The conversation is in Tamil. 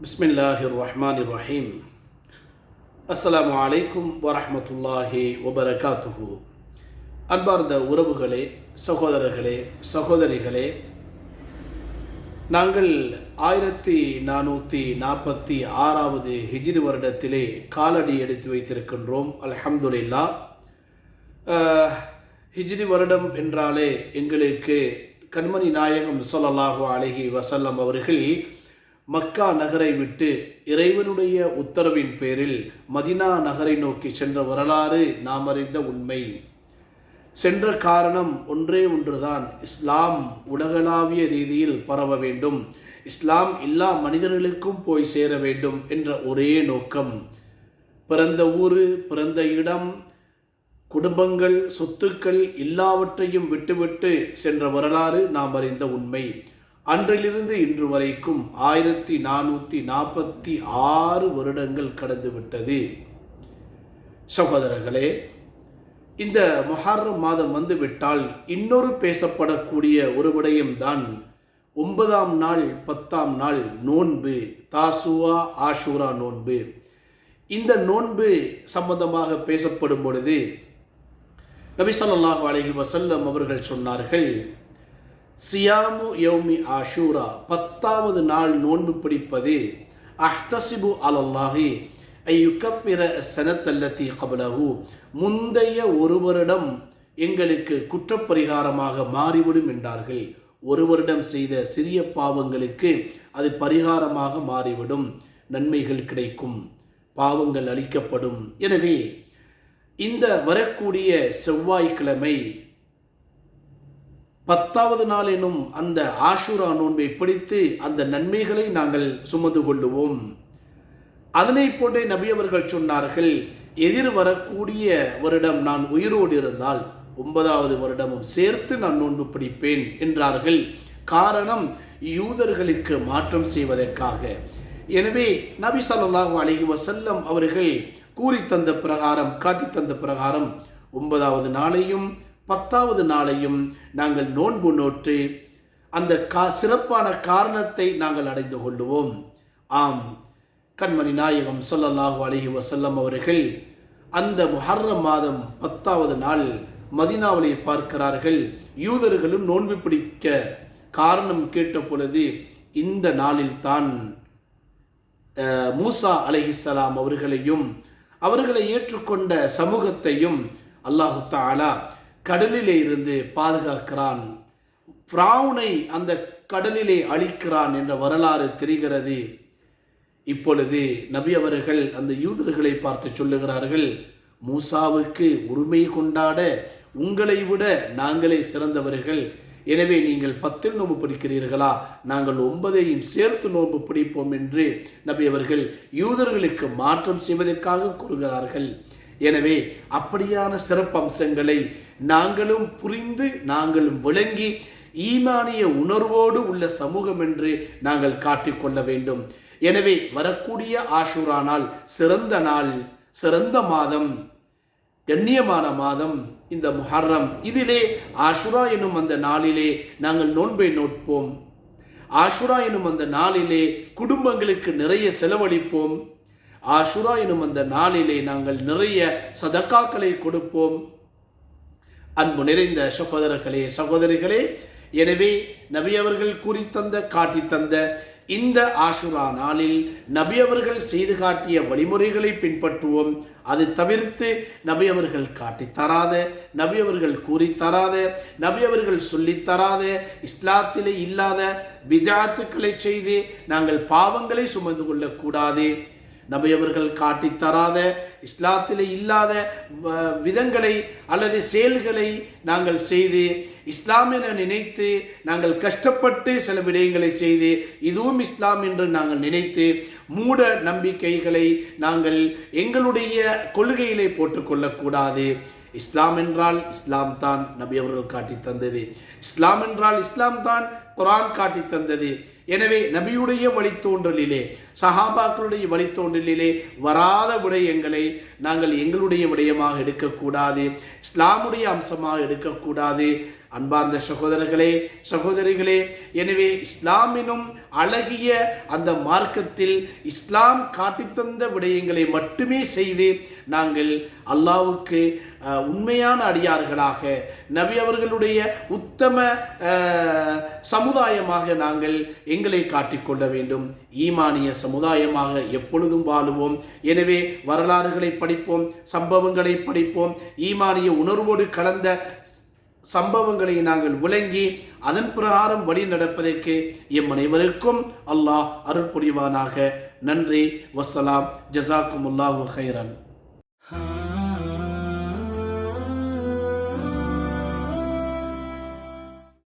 பிஸ்மில்லாஹிர் ரஹ்மான் ரஹீம் அஸ்லாம் அலைக்கும் வரமத்துல்லாஹி வபரகாத்துஹு அன்பார்ந்த உறவுகளே சகோதரர்களே சகோதரிகளே நாங்கள் ஆயிரத்தி நானூற்றி நாற்பத்தி ஆறாவது ஹிஜ்ரி வருடத்திலே காலடி எடுத்து வைத்திருக்கின்றோம். அலஹம்துல்லா ஹிஜ்ரி வருடம் என்றாலே எங்களுக்கு கண்மணி நாயகம் சொல்லலாஹு அழகி வசல்லம் அவர்கள் மக்கா நகரை விட்டு இறைவனுடைய உத்தரவின் பேரில் மதினா நகரை நோக்கி சென்ற வரலாறு நாம் அறிந்த உண்மை. சென்ற காரணம் ஒன்றே ஒன்றுதான். இஸ்லாம் உலகளாவிய ரீதியில் பரவ வேண்டும். இஸ்லாம் எல்லா மனிதர்களுக்கும் போய் சேர வேண்டும் என்ற ஒரே நோக்கம். பிறந்த ஊர் பிறந்த இடம் குடும்பங்கள் சொத்துக்கள் எல்லாவற்றையும் விட்டுவிட்டு சென்ற வரலாறு நாம் அறிந்த உண்மை. அன்றிலிருந்து இன்று வரைக்கும் ஆயிரத்தி நானூற்றி நாற்பத்தி ஆறு வருடங்கள் கடந்துவிட்டது சகோதரர்களே இந்த மொஹர்ரம் மாதம் வந்துவிட்டால் இன்னொரு பேசப்படக்கூடிய ஒரு விடயம்தான் ஒன்பதாம் நாள் பத்தாம் நாள் நோன்பு தாசுவா ஆஷூரா நோன்பு. இந்த நோன்பு சம்பந்தமாக பேசப்படும் பொழுது நபி ஸல்லல்லாஹு அலைஹி வசல்லம் அவர்கள் சொன்னார்கள் சியாமு யௌமி ஆஷூரா பத்தாவது நாள் நோன்பு பிடிப்பது அஹ்தசிபு அலல்லாஹி ஐயுக்கஃபிர சனத்தல்லத்தி கபலகு முந்தைய ஒரு வருடம் எங்களுக்கு குற்றப்பரிகாரமாக மாறிவிடும் என்றார்கள். ஒரு வருடம் செய்த சிறிய பாவங்களுக்கு அது பரிகாரமாக மாறிவிடும். நன்மைகள் கிடைக்கும். பாவங்கள் அளிக்கப்படும் எனவே இந்த வரக்கூடிய செவ்வாய்க்கிழமை பத்தாவது நாள் எனும் அந்த ஆஷுரா நோன்பை பிடித்து அந்த நன்மைகளை நாங்கள் சுமந்து கொள்ளுவோம். அதனை போன்றே நபி அவர்கள் சொன்னார்கள் எதிர் வரக்கூடிய வருடம் நான் உயிரோடு இருந்தால் ஒன்பதாவது வருடமும் சேர்த்து நான் நோன்பு பிடிப்பேன் என்றார்கள். காரணம் யூதர்களுக்கு மாற்றம் செய்வதற்காக. எனவே நபி ஸல்லல்லாஹு அலைஹி வசல்லம் அவர்கள் கூறி தந்த பிரகாரம் காட்டி தந்த பிரகாரம் ஒன்பதாவது நாளையும் பத்தாவது நாளையும் நாங்கள் நோன்பு நோற்று அந்த கா சிறப்பான காரணத்தை நாங்கள் அடைந்து கொள்ளுவோம். ஆம். கண்மணி நாயகம் சொல்லல்லாஹு அலஹி வசல்லம் அவர்கள் அந்த முஹர்ர மாதம் பத்தாவது நாள் மதினாவிலே பார்க்கிறார்கள். யூதர்களும் நோன்பு பிடிக்க காரணம் கேட்ட பொழுது இந்த நாளில்தான் மூசா அலஹிசலாம் அவர்களையும் அவர்களை ஏற்றுக்கொண்ட சமூகத்தையும் அல்லாஹு தாலா கடலிலே இருந்து பாதுகாக்கிறான். பிராவுனை அந்த கடலிலே அழிக்கிறான் என்ற வரலாறு தெரிகிறது. இப்பொழுது நபி அவர்கள் அந்த யூதர்களை பார்த்து சொல்லுகிறார்கள் மூசாவுக்கு உரிமை கொண்டாட உங்களை விட நாங்களே சிறந்தவர்கள். எனவே நீங்கள் பத்தில் நோன்பு பிடிக்கிறீர்களா? நாங்கள் ஒன்பதையும் சேர்த்து நோன்பு பிடிப்போம் என்று நபி அவர்கள் யூதர்களுக்கு மாற்றம் செய்வதற்காக கூறுகிறார்கள். எனவே அப்படியான சிறப்பம்சங்களை நாங்களும் புரிந்து நாங்களும் விளங்கி ஈமானிய உணர்வோடு உள்ள சமூகம் என்று நாங்கள் காட்டிக்கொள்ள வேண்டும். எனவே வரக்கூடிய ஆஷூரா நாள் சிறந்த நாள் சிறந்த மாதம் கண்ணியமான மாதம் இந்த முஹர்ரம். இதிலே ஆஷுரா எனும் அந்த நாளிலே நாங்கள் நோன்பை நோட்போம். ஆஷுரா எனும் அந்த நாளிலே குடும்பங்களுக்கு நிறைய செலவழிப்போம். ஆஷுரா எனும் அந்த நாளிலே நாங்கள் நிறைய சதக்காக்களை கொடுப்போம். அன்பு நிறைந்த சகோதரர்களே சகோதரிகளே எனவே நபி அவர்கள் கூறி தந்த காட்டி தந்த இந்த ஆஷுரா நாளில் நபி அவர்கள் செய்து காட்டிய வழிமுறைகளை பின்பற்றுவோம். அது தவிர்த்து நபி அவர்கள் காட்டித் தராத நபி அவர்கள் கூறித் தராத நபி அவர்கள் சொல்லித் தராத இஸ்லாத்திலே இல்லாத விஜாத்துக்களை செய்து நாங்கள் பாவங்களை சுமந்து கொள்ளக்கூடாது நபி காட்டி காட்டித் தராத இஸ்லாத்தில் இல்லாத வ- விதங்களை அல்லது செயல்களை நாங்கள் செய்து இஸ்லாம் என நினைத்து நாங்கள் கஷ்டப்பட்டு சில விடயங்களை செய்து இதுவும் இஸ்லாம் என்று நாங்கள் நினைத்து மூட நம்பிக்கைகளை நாங்கள் எங்களுடைய கொள்கையிலே போட்டுக்கொள்ளக்கூடாது. இஸ்லாம் என்றால் இஸ்லாம் தான் நபி அவர்கள் காட்டி தந்தது. இஸ்லாம் என்றால் இஸ்லாம் தான் குரான் காட்டி தந்தது. எனவே நபியுடைய வழித்தோன்றலிலே சஹாபாக்களுடைய வழித்தோன்றலிலே வராத விடயங்களை நாங்கள் எங்களுடைய விடயமாக எடுக்கக்கூடாது இஸ்லாமுடைய அம்சமாக எடுக்கக்கூடாது அன்பார்ந்த சகோதரர்களே சகோதரிகளே எனவே இஸ்லாமினும் அழகிய அந்த மார்க்கத்தில் இஸ்லாம் காட்டித்தந்த விடயங்களை மட்டுமே செய்து நாங்கள் அல்லாவுக்கு உண்மையான அடியார்களாக நபி அவர்களுடைய உத்தம சமுதாயமாக நாங்கள் எங்களை காட்டிக்கொள்ள வேண்டும். ஈமானிய சமுதாயமாக எப்பொழுதும் வாழுவோம். எனவே வரலாறுகளை படிப்போம் சம்பவங்களை படிப்போம் ஈமானிய உணர்வோடு கலந்த சம்பவங்களை நாங்கள் விளங்கி அதன் பிரகாரம் வழி நடப்பதற்கு எம் அனைவருக்கும் அல்லாஹ் அருள் புரிவானாக நன்றி வசலாம் ஜசாக்குமுல்லாஹு ஹைரன்